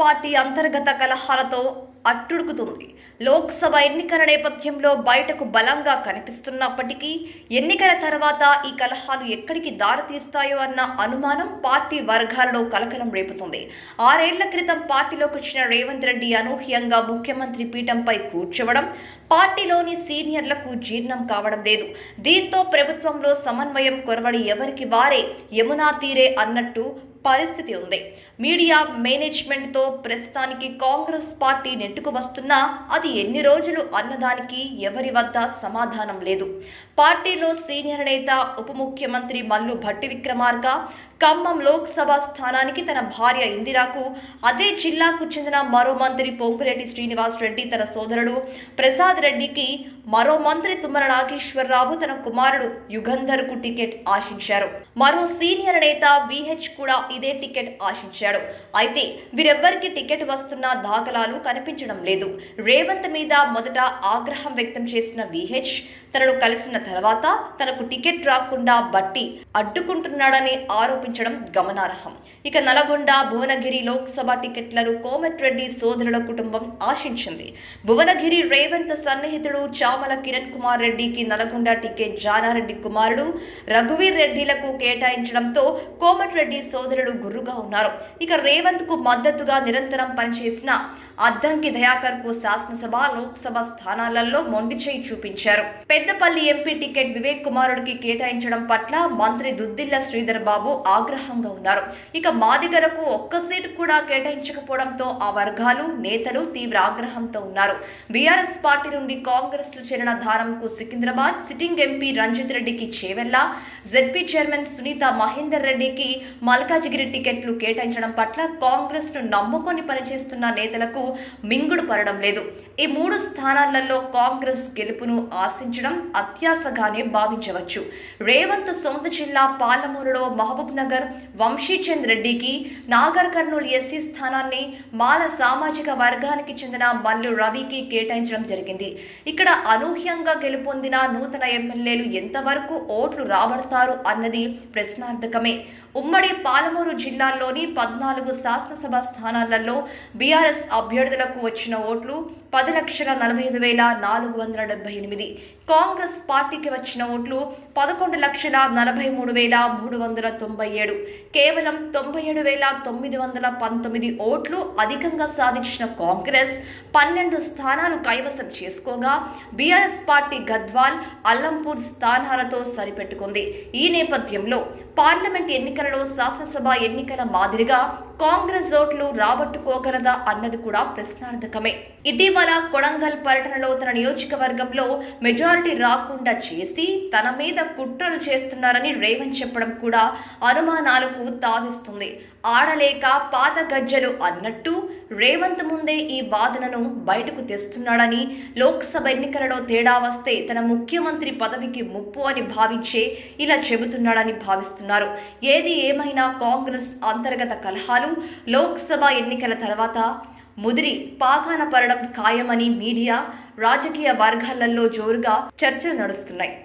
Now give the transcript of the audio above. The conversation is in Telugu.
పార్టీ అంతర్గత కలహాలతో అట్టుడుకుతుంది. లోక్సభ ఎన్నికల నేపథ్యంలో బయటకు బలంగా కనిపిస్తున్నప్పటికీ ఎన్నికల తర్వాత ఈ కలహాలు ఎక్కడికి దారితీస్తాయో అన్న అనుమానం పార్టీ వర్గాల్లో కలకలం రేపుతుంది. ఆరేళ్ళ క్రితం పార్టీలోకి వచ్చిన రేవంత్ రెడ్డి అనూహ్యంగా ముఖ్యమంత్రి పీఠంపై కూర్చోవడం పార్టీలోని సీనియర్లకు జీర్ణం కావడం లేదు. దీంతో ప్రభుత్వంలో సమన్వయం కొరవడి ఎవరికి వారే యమునా తీరే అన్నట్టు పరిస్థితి ఉంది. మీడియా మేనేజ్మెంట్తో ప్రస్తుతానికి కాంగ్రెస్ పార్టీ నెట్టుకు వస్తున్నా అది ఎన్ని రోజులు అన్నదానికి ఎవరి వద్ద సమాధానం లేదు. పార్టీలో సీనియర్ నేత ఉప ముఖ్యమంత్రి మల్లు భట్టి విక్రమార్క ఖమ్మం లోక్సభ స్థానానికి తన భార్య ఇందిరాకు అదే జిల్లాకు చెందిన మరో మంత్రి పొంగులేటి శ్రీనివాస్ రెడ్డి తన సోదరుడు. ప్రసాద్ రెడ్డికి మరో మంత్రి తుమ్మల నాగేశ్వరరావు తన కుమారుడు యుగంధర్కు టికెట్ ఆశించారు. మరో సీనియర్ నేత విహెచ్ కూడా ఇదే టికెట్ ఆశించాడు. అయితే వీరెవ్వరికి టికెట్ వస్తున్న దాఖలాలు కనిపించడం లేదు. రేవంత్ మీద మొదట ఆగ్రహం వ్యక్తం చేసిన విహెచ్ తనను కలిసిన తర్వాత తనకు టికెట్ రాకుండా బట్టి అడ్డుకుంటున్నాడని ఆరోపించడం గమనార్హం. ఇక నల్గొండ భువనగిరి లోక్సభ టికెట్లను కోమటిరెడ్డి సోదరుల కుటుంబం ఆశించింది. భువనగిరి రేవంత్ సన్నిహితుడు చామల కిరణ్ కుమార్ రెడ్డికి నల్గొండ టికెట్ జానారెడ్డి కుమారుడు రఘువీర్ రెడ్డిలకు కేటాయించడంతో కోమటిరెడ్డి సోదరుడు గుర్రుగా ఉన్నారు. ఇక రేవంత్కు మద్దతుగా నిరంతరం పనిచేసిన అద్దంకి దయాకర్కు శాసనసభ లోక్సభ స్థానాలలో మొండి చేయి చూపించారు. పెద్దపల్లి ఎంపీ టికెట్ వివేక్ కుమారుడికి కేటాయించడం పట్ల మంత్రి దుద్దిల్ల శ్రీధర్ బాబు ఆగ్రహంగా ఉన్నారు. ఇక మాదిగలకు ఒక్క సీటు కూడా కేటాయించకపోవడంతో ఆ వర్గాలు నేతలు తీవ్ర ఆగ్రహంతో ఉన్నారు. బీఆర్ఎస్ పార్టీ నుండి కాంగ్రెస్లో చేరిన ధారంకు సికింద్రాబాద్ సిట్టింగ్ ఎంపీ రంజిత్ రెడ్డికి చేవెల్ల జెడ్పీ చైర్మన్ సునీత మహేందర్ రెడ్డికి మల్కాజిగిరి టికెట్లు కేటాయించడం పట్ల కాంగ్రెస్ను నమ్ముకొని పనిచేస్తున్న నేతలకు మింగుడు పడడం లేదు. ఈ మూడు స్థానాలలో కాంగ్రెస్ గెలుపును ఆశించడం అత్యాశగానే భావించవచ్చు. రేవంత్ సొంత జిల్లా పాలమూరులో మహబూబ్ నగర్ వంశీచంద్ రెడ్డికి నాగర్ కర్నూలు ఎస్సీ స్థానాన్ని మాల సామాజిక వర్గానికి చెందిన మల్లు రవికి కేటాయించడం జరిగింది. ఇక్కడ అనూహ్యంగా గెలుపొందిన నూతన ఎమ్మెల్యేలు ఎంతవరకు ఓట్లు రాబడతారు అన్నది ప్రశ్నార్థకమే. ఉమ్మడి పాలమూరు జిల్లాలోని పద్నాలుగు శాసనసభ స్థానాలలో బీఆర్ఎస్ అభ్యర్థులకు వచ్చిన ఓట్లు పది లక్షల నలభై ఐదు వేల నాలుగు వందల డెబ్బై ఎనిమిది. కాంగ్రెస్ పార్టీకి వచ్చిన ఓట్లు పదకొండు లక్షల నలభై మూడు వేల మూడు వందల తొంభై ఏడు. కేవలం తొంభై ఏడు వేల తొమ్మిది వందల పంతొమ్మిది ఓట్లు అధికంగా సాధించిన కాంగ్రెస్ పన్నెండు స్థానాలు కైవసం చేసుకోగా బీఆర్ఎస్ పార్టీ గద్వాల్ అల్లంపూర్ స్థానాలతో సరిపెట్టుకుంది. ఈ నేపథ్యంలో పార్లమెంట్ ఎన్నికలలో శాసనసభ ఎన్నికల మాదిరిగా కాంగ్రెస్ ఓట్లు రాబట్టుకోగలదా అన్నది కూడా ప్రశ్నార్థకమే. ఇటీవల కొడంగల్ పర్యటనలో తన నియోజకవర్గంలో మెజారిటీ రాకుండా చేసి తన మీద కుట్రలు చేస్తున్నారని రేవంత్ చెప్పడం కూడా అనుమానాలకు తావిస్తుంది. ఆడలేక పాత గజ్జలు అన్నట్టు రేవంత్ ముందే ఈ వాదనను బయటకు తెస్తున్నాడని లోక్సభ ఎన్నికలలో తేడా వస్తే తన ముఖ్యమంత్రి పదవికి ముప్పు అని భావించే ఇలా చెబుతున్నాడని భావిస్తున్నారు. ఏది ఏమైనా కాంగ్రెస్ అంతర్గత కలహాలు లోక్సభ ఎన్నికల తర్వాత ముదిరి పాకాన పడడం ఖాయమని మీడియా రాజకీయ వర్గాలలో జోరుగా చర్చలు నడుస్తున్నాయి.